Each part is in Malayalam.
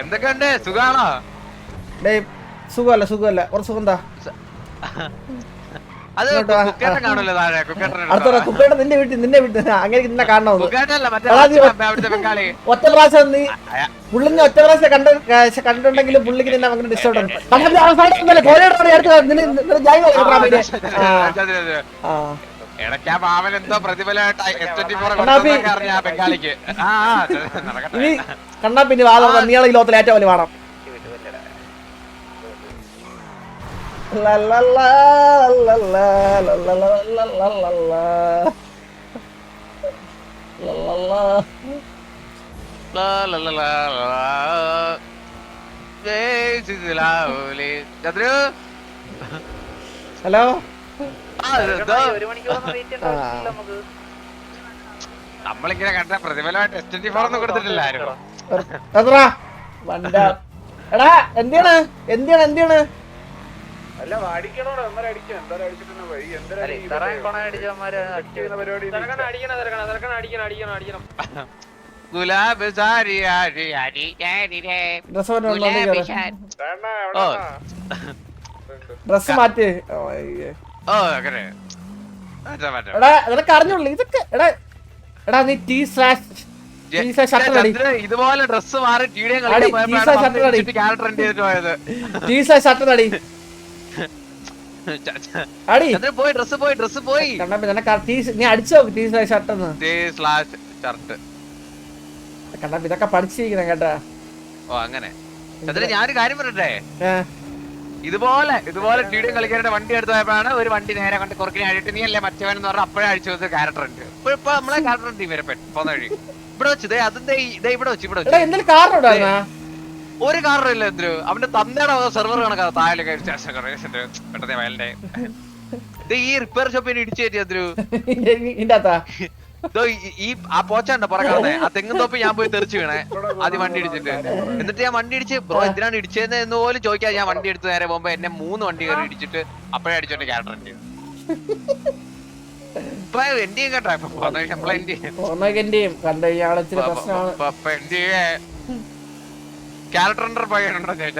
എന്തൊക്കെയുണ്ട്? സുഖാണോ? ഡേ സുഖമല്ല സുഖമല്ല. കുറച്ച് സുഖം അത് കാണല്ലോ താഴെ? അടുത്ത കുപ്പേട്ട നിന്റെ വീട്ടിൽ നിന്റെ വീട്ടിൽ അങ്ങനെ നിന്നെ കാണണം ഒറ്റ പ്രാവശ്യം നീ പുള്ളിനെ ഒറ്റ പ്രാവശ്യം കണ്ട കണ്ടിട്ടുണ്ടെങ്കിലും പുള്ളിക്ക് നിന്നെ അങ്ങനെ ഡിസ്റ്റർബ് ആണ് എന്തോ ബംഗാളിക്ക് ആ ഇനി കണ്ണാ പിന്നെ ഹലോ നമ്മളിങ്ങനെ കണ്ട പ്രതിഫലമായിട്ട് എസ് ട്വന്റി ഫോർ ഒന്നും കൊടുത്തിട്ടില്ല ആരും. എത്ര? വണ്ട. എടാ എന്തിയാണ്? എന്തിയാണ് എന്തിയാണ്? അല്ല അടിക്കണോടാ എന്നാലും അടിക്കാം. എന്തായാലും അടിച്ചിട്ട് വഴി എന്തായാലും ഗുലാബ് സാരി ഡ്രസ് മാറ്റ്. ഓ ഇതൊക്കെ പഠിച്ചിരിക്കണം കേട്ടാ. ഓ അങ്ങനെ. ഞാൻ കാര്യം പറയട്ടെ? ഇതുപോലെ ഇതുപോലെ ടീഡിയും കളിക്കാരുടെ വണ്ടി എടുത്തു പോയപ്പോഴാണ് ഒരു വണ്ടി നേരെ കൊണ്ട് കുറക്കിനെ അഴിട്ട് നീ അല്ലേ മറ്റവൻ എന്ന് പറഞ്ഞാൽ അപ്പോഴേ അഴിച്ചു വെച്ച ക്യാരക്ടർ ഉണ്ട്. ഇപ്പൊ ഇപ്പൊ നമ്മളെ ക്യാരക്ടർ ഉണ്ട് വരെ പോന്ന വഴി. ഇവിടെ വെച്ച് ദേ അതിന്റെ ഇതേ ഇവിടെ വെച്ച് ഇവിടെ വെച്ച്. ഒരു കാരണം ഇല്ല എന്തൊരു അവന്റെ തന്തയുടെ സെർവർ കണക്കാ താഴെ പെട്ടെന്ന് വയലിന്റെ. ഈ റിപ്പയർ ഷോപ്പിന് ഇടിച്ചു കയറ്റി ദോ ഈ- ആ പോച്ചുണ്ട് പറക്കാതെ ആ തെങ്ങും തോപ്പ് ഞാൻ പോയി തെറിച്ച് വീണേ. ആദ്യം വണ്ടി ഇടിച്ചിട്ട്. എന്നിട്ട് ഞാൻ വണ്ടി ഇടിച്ച് ബ്രോ എന്തിനാണ് ഇടിച്ചതെന്ന് എന്ന് പോലും ചോദിക്കാതെ ഞാൻ വണ്ടി എടുത്ത് നേരെ പോകുമ്പോ എന്നെ മൂന്ന് വണ്ടി കയറി ഇടിച്ചിട്ട് അപ്പഴേ അടിച്ചോണ്ട് ക്യാരക്ടർ ഉണ്ട് ഇപ്പൊ എന്റെയും കേട്ടോ ഇപ്പൊ പോന്ന നമ്മളെ എന്റെയും ഓർമ്മക്കെന്റെയും കണ്ടു കഴിഞ്ഞാൽ ആളെ ഇച്ചിരി പ്രശ്നമാണ്. ക്യാരക്ടർ പയ്യനുണ്ടോ വേണ്ട.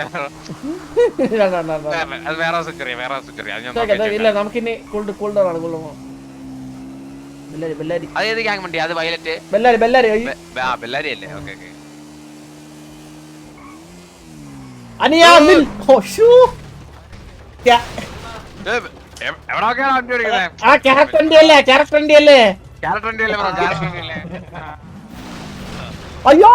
അത് വേറെ സെഞ്ചുറി വേറെ നോക്കി ഇല്ല നമുക്കിനി കൂൾഡ് കൂൾഡർ ആണ് കൂൾഡ് ബെല്ലാരി ബെല്ലാരി. അത് ഏത് ഗ്യാങ് വണ്ടി അത് വയലറ്റ് ബെല്ലാരി ബെല്ലാരി. ആ ബെല്ലാരി അല്ലേ? Okay okay. അനിയാ നിൽ. ഓ ഷൂ ക്യാ- എവിടെയൊക്കെയാണ് വണ്ടി ഓടിക്കുന്നത് ആ ക്യാരക്ടർ വണ്ടി അല്ലേ? ക്യാരക്ടർ വണ്ടി അല്ലേ? ക്യാരക്ടർ വണ്ടി അല്ലേ ക്യാരക്ടർ വണ്ടി അല്ലേ? അയ്യോ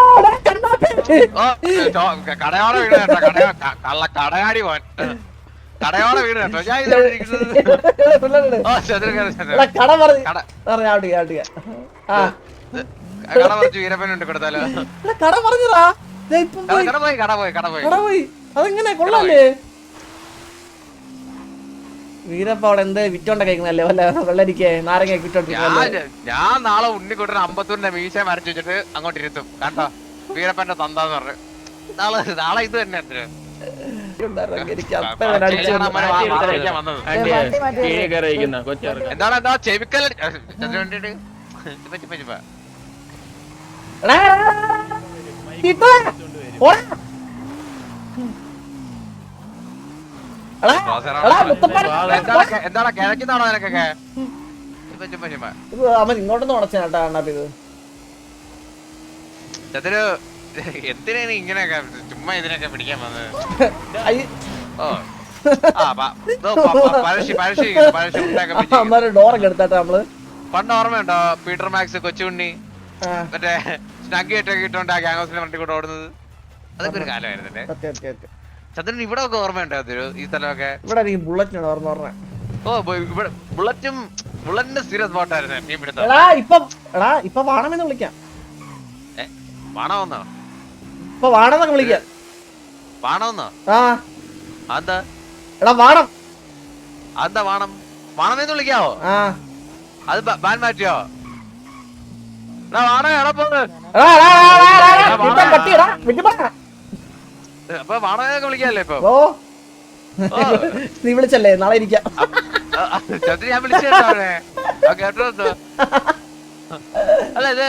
കടയോടെ വീട് കേട്ടോ. കടയാടി പോൻ കടയോടെ വീട് കേട്ടോ. ഞാൻ കട പറഞ്ഞു കട. പറഞ്ഞ വീരപ്പനുണ്ട് കൊടുത്താലോ? കട പറഞ്ഞതാ പോയി. കട പോയി കട പോയി കട പോയി. അതെങ്ങനെ? കൊള്ളാല്ലേ? വീരപ്പ അവിടെ എന്ത് വിറ്റോണ്ട കഴിക്കുന്നല്ലേ വല്ല വെള്ളരിക്കേ നാരങ്ങ വിറ്റോണ്ടിരിക്കുന്നല്ലേ ഞാൻ നാളെ ഉണ്ണിക്കുട്ടൻ അമ്പത്തൂരിന്റെ മീശ വരച്ചു വെച്ചിട്ട് അങ്ങോട്ട് ഇരുത്തും. കണ്ടോ? വീരപ്പന്റെ തന്താന്ന് പറഞ്ഞു. നാളെ നാളെ ഇത് തന്നെ എന്താണ് നിനക്കൊക്കെ? ഇങ്ങോട്ടൊന്നും ഉണച്ചാട്ടാ അണ്ണാ ഇത്. ചന്ദ്രു എന്തിനാണ് ഇങ്ങനെയൊക്കെ ചുമ്മാ ഇതിനൊക്കെ പിടിക്കാൻ വന്നത്? ഓ. ഡോറൊക്കെ എടുത്താട്ടാ നമ്മൾ. പണ്ട് ഓർമ്മയുണ്ടോ പീറ്റർ മാക്സ് കൊച്ചുണ്ണി? മറ്റേ സ്നഗ് ഒക്കെ ഇട്ടോണ്ട് ആ ഗ്യാങ് ഹൗസിന്റെ വണ്ടി കൂടെ ഓടുന്നത്? അതൊക്കെ ഒരു കാലമായിരുന്നല്ലേ. ചന്ദ്രൻ ഇവിടെ ഒക്കെ ഓർമ്മയുണ്ടോ അതൊരു ഈ സ്ഥലമൊക്കെ? ഇവിടെ ബുള്ളറ്റിനാണ് ഓർമ്മ പറഞ്ഞ ഓ ഇവിടെ ബുള്ളറ്റും ബുള്ളറ്റിന്റെ സ്ഥിര സ്പോട്ടായിരുന്നു ഇപ്പം വാണമെന്ന് വിളിക്കാം. വാണമെന്നോ അപ്പൊ വാണെന്നൊക്കെ വിളിക്ക നീ വിളിച്ചല്ലേ നാളെ ഇരിക്കാം. ഞാൻ വിളിച്ചേ കേട്ടോ അല്ല ഇത്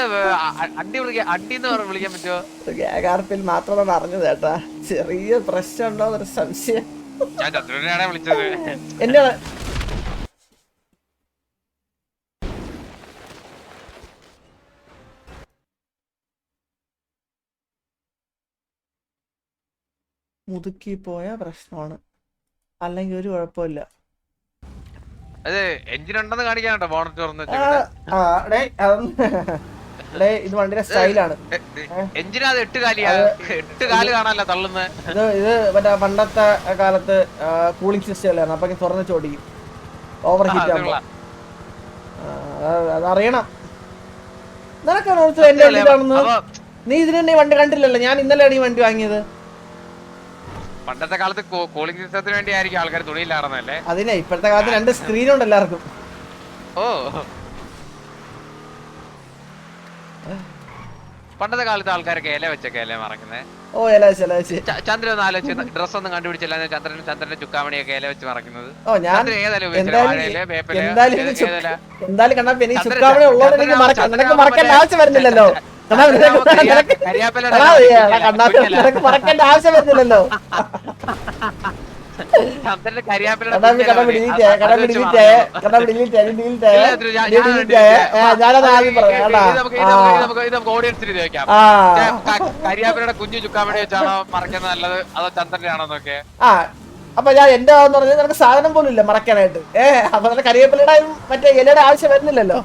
അണ്ടി വിളിക്കാൻ അണ്ടി എന്ന് പറഞ്ഞ് വിളിക്കാൻ പറ്റുമോ ഗ്യാഗാർപ്പിൽ മാത്രമാണ് അറിഞ്ഞത് കേട്ടാ. ചെറിയ പ്രശ്നം ഉണ്ടോ എന്നൊരു സംശയം. ഞാൻ വിളിച്ചത്. എന്നെ മുതുക്കി പോയ പ്രശ്നമാണ്. അല്ലെങ്കിൽ ഒരു കുഴപ്പമില്ല. അത് എഞ്ചിൻ ഉണ്ടെന്ന് ബോണറ്റ് തുറന്ന് ഇത് വണ്ടിയുടെ സ്റ്റൈലാണ്. എഞ്ചിനാ അത് എട്ട് കാലിയാ. എട്ട് കാൽ കാണാനല്ല തള്ളുന്നത് ഇത് ഇത് മറ്റേ പണ്ടത്തെ കാലത്ത് കൂളിംഗ് സിസ്റ്റം അല്ലായിരുന്നു അപ്പൊ തുറന്ന് ചോടിക്കും ഓവർ ഹീറ്റ് ആകുമ്പോ അത് അതറിയണം നിനക്കാണ് ഓർത്തത് എന്റെ വണ്ടി കാണുന്നത് നീ ഇതിന് വണ്ടി കണ്ടില്ലല്ലോ. ഞാൻ ഇന്നലെയാണ് ഈ വണ്ടി വാങ്ങിയത്. പണ്ടത്തെ കാലത്ത് കോളിംഗ് സിസ്റ്റത്തിന് വേണ്ടി ആയിരിക്കും ആൾക്കാർ തുണിയില്ലായിരുന്നല്ലേ അതിനെ ഇപ്പോഴത്തെ കാലത്ത് രണ്ട് സ്ക്രീൻ ഉണ്ട് എല്ലാവർക്കും. ഓ. പണ്ടത്തെ കാലത്ത് ആൾക്കാരൊക്കെ ഇല വെച്ചൊക്കെ ഇല മറക്കുന്നേ? ഓ ഇല വെച്ചല്ലോ ചന്ദ്രൻ ഒന്ന് ആലോചിച്ച് ഡ്രസ് ഒന്നും കണ്ടുപിടിച്ചില്ല ചന്ദ്രൻ ചന്ദ്രന്റെ ചുക്കാമണിയൊക്കെ ഇല വെച്ച് മറക്കുന്നത്. ഓ ഞാൻ എന്തായാലും എന്തായാലും കണ്ടാ പിന്നെ ചുക്കാമണി ഉള്ളതുകൊണ്ട് എനിക്ക് ചന്ദ്രൻ മറക്കാം ചന്ദ്രൻ നിനക്ക് മറക്കേണ്ട മറ്റേ- ആവശ്യം വരുന്നില്ലല്ലോ. കണ്ടാ നിനക്ക് കരിയാ- നിനക്ക് കരിയാപ്പിലയുടെ എടാ, ഇല എടാ, കണ്ടാ കുഞ്ഞില. നിനക്ക് മറക്കേണ്ട ആവശ്യം വരുന്നില്ലല്ലോ കരിയാപ്പിലയുടെ കുഞ്ഞു ചുക്കാമണി വെച്ചാണോ മറക്കുന്നത് നല്ലത്? അതോ ചന്ദ്രന്റെ ആണോ എന്നൊക്കെ അപ്പൊ ഞാൻ എന്റെ എന്ന് പറഞ്ഞാൽ നിനക്ക് സാധനം പോലും ഇല്ല മറക്കാനായിട്ട് ഏ അപ്പൊ നിനക്ക് കരിവേപ്പിലയുടെ മറ്റേ ഇലയുടെ ആവശ്യം വരുന്നില്ലല്ലോ.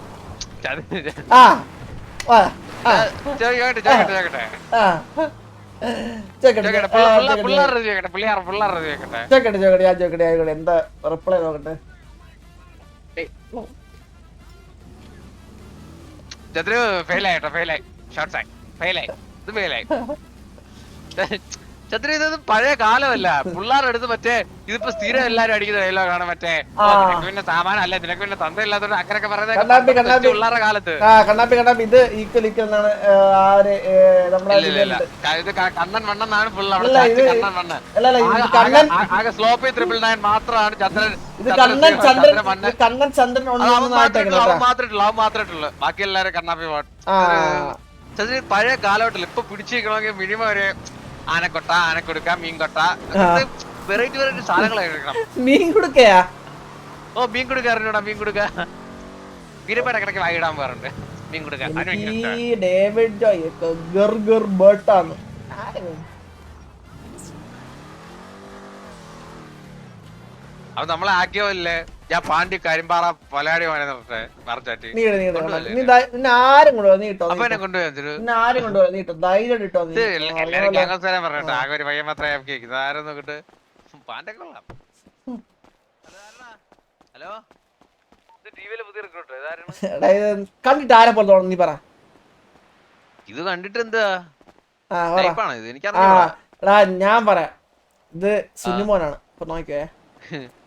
ആ. എന്താ റിപ്ലൈ നോക്കട്ടെ? ഫെയിൽ ഫെയിലായിട്ടോ ഫെയിലായി ഷോർട്ട് ആയി. ഫെയിലായി ഇത് ഫെയിലായി ചന്ദ്രു ഇത് പഴയ കാലമല്ല. പിള്ളേരുടെ അടുത്ത് മറ്റേ ഇതിപ്പോ സ്ഥിരം എല്ലാരും അടിക്കുന്ന ഡയലോഗാണ് മറ്റേ പിന്നെ സാമാനം നിനക്ക് പിന്നെ സാമാനല്ല നിനക്ക് പിന്നെ തന്തയില്ലാത്തോണ്ട് അങ്ങനൊക്കെ. പറയുന്നത് പിള്ളേരുടെ കാലത്ത്. കണ്ണാപ്പി കണ്ണാപ്പി. ഇത് ഈക്വൽ എന്നാണ് ഇത് കണ്ണൻ വണ്ണെന്നാണ് അല്ല, കണ്ണൻ വണ്ണൻ അല്ല അല്ല ആകെ- സ്ലോപ്പി ത്രിപ്പിൾ നയൻ മാത്രമാണ് ചന്ദ്രൻ ചന്ദ്രൻ കണ്ണൻ ചന്ദ്രൻ ചന്ദ്രൻ കണ്ണൻ ചന്ദ്രൻ ബാക്കി എല്ലാരും കണ്ണാപ്പി പാട്ട് ചന്ദ്രൻ പഴയ കാലഘട്ടത്തിൽ ഇപ്പൊ പിടിച്ചിരിക്കണമെങ്കിൽ മിനിമം ഒരു ആനക്കൊട്ട ആനക്കൊടുക്ക മീൻകൊട്ട വെറൈറ്റി വെറൈറ്റി സാധനങ്ങളൊക്കെ എടുക്കണം മീൻ കൊടുക്കയാ? ഓ മീൻ കൊടുക്ക അറിഞ്ഞൂടാ മീൻ കൊടുക്ക? കിടക്ക് വായിടാൻ പോകാറുണ്ട്. മീൻ കൊടുക്ക. ഡേവിഡ് ജോയ് ഗർ ഗർ ബേർട്ടാന്ന് അപ്പൊ നമ്മളെ ആക്കിയല്ലേ ഞാൻ പാണ്ടി കരിമ്പാറ പലാടി ധൈ- നിന്നെ ആരും കൊണ്ടുപോകാ നീ ഇട്ടോ നിന്നെ ആരും കൊണ്ടുപോകാ നീ ഇട്ടോ ധൈര്യം ഇട്ടോ എല്ലാരും പറഞ്ഞിട്ട് ആകെ ഒരു പയ്യൻ മാത്രമേ കേൾക്കുന്നത് ആരും നോക്കിട്ട് പാണ്ടൊക്കെ കൊള്ളാം. ഹലോ? കണ്ടിട്ട് ആരെ പോലെ തോന്നുന്നു നീ പറ. ഇത് കണ്ടിട്ട് എന്താ ഇത്? ഞാൻ പറയാം. ഇത് സുനിമോനാണ്. നോക്കിയേ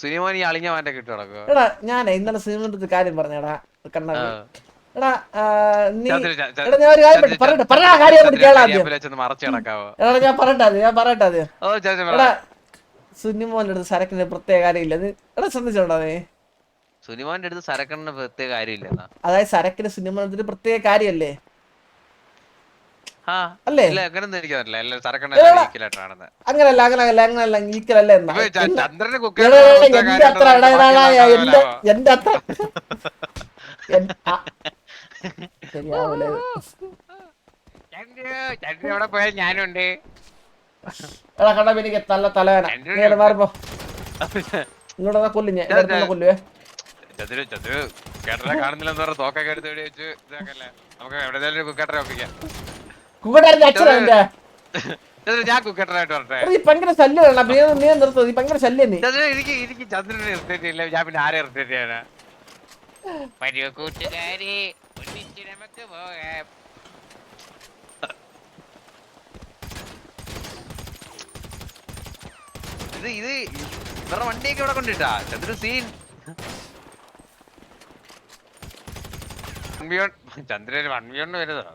സിനിമ നീ അളിഞ്ഞ മാറ്റം കിട്ടു എടാ ഞാനേ ഇന്നലെ സിനിമ കാര്യം പറഞ്ഞടാ കണ്ണ എടാ നീ എടാ ഞാൻ ഒരു കാര്യം പറയട്ടെ, പറയട്ടെ കാര്യം കേളാ എടാ ഞാൻ പറയട്ടെ പറയട്ടെ എടാ സുനിമോന്റെ അടുത്ത് സരക്കിന്റെ പ്രത്യേക കാര്യമില്ല എടാ ശ്രദ്ധിച്ചോണ്ടാ നീ സുനിമോന്റെ അടുത്ത് സരക്കണ്ണന് പ്രത്യേക കാര്യമില്ല അതായത് സരക്കിന് സിനിമ പ്രത്യേക കാര്യമല്ലേ ആ അല്ലേ? ഇല്ല അങ്ങനൊന്നും എനിക്ക് അറിയില്ല എല്ലാരും സരക്കണ്ണ എടാ. അങ്ങനല്ല അങ്ങനല്ല അങ്ങനല്ല ഈക്കലല്ല എന്നാ. എന്റെ അത്ര എന്റെ എന്റെ അത്ര. ശരിയാവൂല. എവിടെ പോയാൽ ഞാനുണ്ട്. എടാ കണ്ടാ എനിക്ക് നല്ല തലവേന നീ മാറിപ്പോ. ഇങ്ങോട്ട് കൊല്ലു ഞാൻ. കൊല്ലുവേ. ചന്ദ്രു ചതുരു കേട്ടറെ കാണുന്നില്ലെന്ന് പറഞ്ഞ തോക്കൊക്കെ എടുത്ത് വെച്ച് ഇതാക്കല്ലേ. നമുക്ക് എവിടെയെങ്കിലും കുക്കേട്ടറെ ഒപ്പിക്കാം. അച്ഛനാ എന്റെ ഞാൻ ഭയങ്കര ശല്യമാണ് നീ നീ നിർത്തോ. നീ ഭയങ്കര ശല്യം നീ. ചന്ദ്രു എനിക്ക് എനിക്ക് ചന്ദ്രനെ ഇറിറ്റേറ്റ് ഇല്ല ഞാൻ പിന്നെ ആരെ ഇറിറ്റേറ്റ് ചെയ്യാനാ? വരൂ കൂട്ടുകാരെ ഒന്നിച്ച് നമുക്ക് പോകാം. ഇത് ഇത് ഇവരുടെ വണ്ടിയൊക്കെ ഇവിടെ കൊണ്ടിട്ടാ. Chandru scene Chandran one beyond വരുന്നതാ.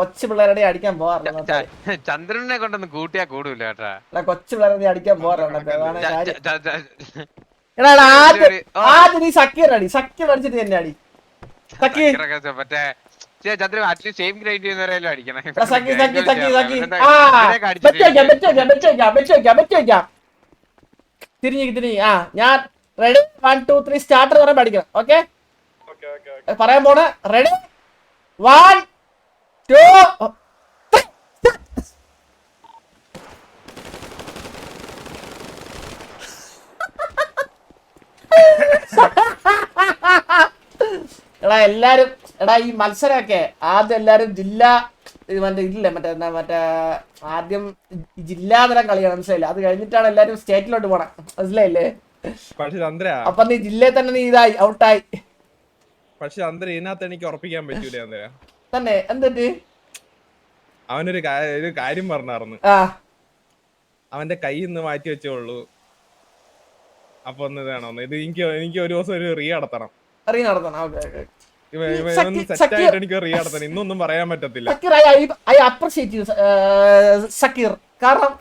കൊച്ചു പിള്ളേരുടെ അടിക്കാൻ പോവാറുണ്ട് ചന്ദ്രനെ കൊണ്ടൊന്ന് കൂട്ടിയാ കൂടൂല കേട്ടാ. എടാ കൊച്ചു പിള്ളേരുടെ അടിക്കാൻ പോവാറുണ്ട് ആദ്യം നീ സക്കീർ അടി സക്കീർ അടിച്ചിട്ട് തന്നെ അടി. സക്കീർ സക്കീറൊക്കെ മറ്റേ ചന്ദ്രൻ അറ്റ്ലീസ്റ്റ് സെയിം ചെയ്യുന്നവരെല്ലാം അടിക്കണം? തിരിഞ്ഞു തിരിഞ്ഞു ആ ഞാൻ ready one two three starter പറയുമ്പോൾ അടിക്കണം. ഓക്കെ ഓക്കെ ഓക്കെ ഓക്കെ പറയാൻ പോണ? റെഡി വൺ ടു എടാ എല്ലാരും എടാ ഈ മത്സരമൊക്കെ ആദ്യം എല്ലാരും ജില്ലാ മറ്റേ ഇല്ല മറ്റേ എന്താ മറ്റേ ആദ്യം ജില്ലാതരം കളിയാണ് മനസ്സിലായില്ല? അത് കഴിഞ്ഞിട്ടാണ് എല്ലാരും സ്റ്റേറ്റിലോട്ട് പോണേ. മനസ്സിലായില്ലേ? അപ്പൊ നീ ജില്ലയിൽ തന്നെ നീ ഇതായി ഔട്ടായി. പക്ഷെ അന്തര ഇതിനകത്ത് എനിക്ക് ഉറപ്പിക്കാൻ പറ്റൂല ചന്ദ്ര? തന്നെ. എന്തേ അവനൊരു ഒരു കാര്യം പറഞ്ഞു അവന്റെ കൈ ഇന്ന് മാറ്റി വെച്ചോളൂ അപ്പൊ ഒന്ന് വേണോ ഇത് എനിക്ക് എനിക്ക് ഒരു ദിവസം ഒരു റീ നടത്തണം. റീ നടത്തണം. Okay okay. റീ നടത്തണം. ഇന്നൊന്നും പറയാൻ പറ്റത്തില്ല. I I appreciate you Zakir. കാരണം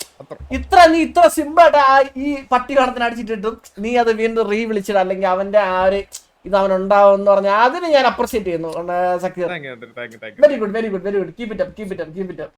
ഇത്ര നീ ഇത്ര സിമ്പിൾ ആയിട്ട് ഈ പട്ടി കണത്തിന് അടിച്ചിട്ടിട്ടും നീ അത് വീണ്ടും റീ വിളിച്ചിട്ട് അല്ലെങ്കിൽ അവന്റെ ആ ഒരു ഇത് അവൻ ഉണ്ടാവും എന്ന് പറഞ്ഞാൽ അതിന് ഞാൻ അപ്രീഷിയേറ്റ് ചെയ്യുന്നു. Zakir. Very good very good very good keep it up keep it up keep it up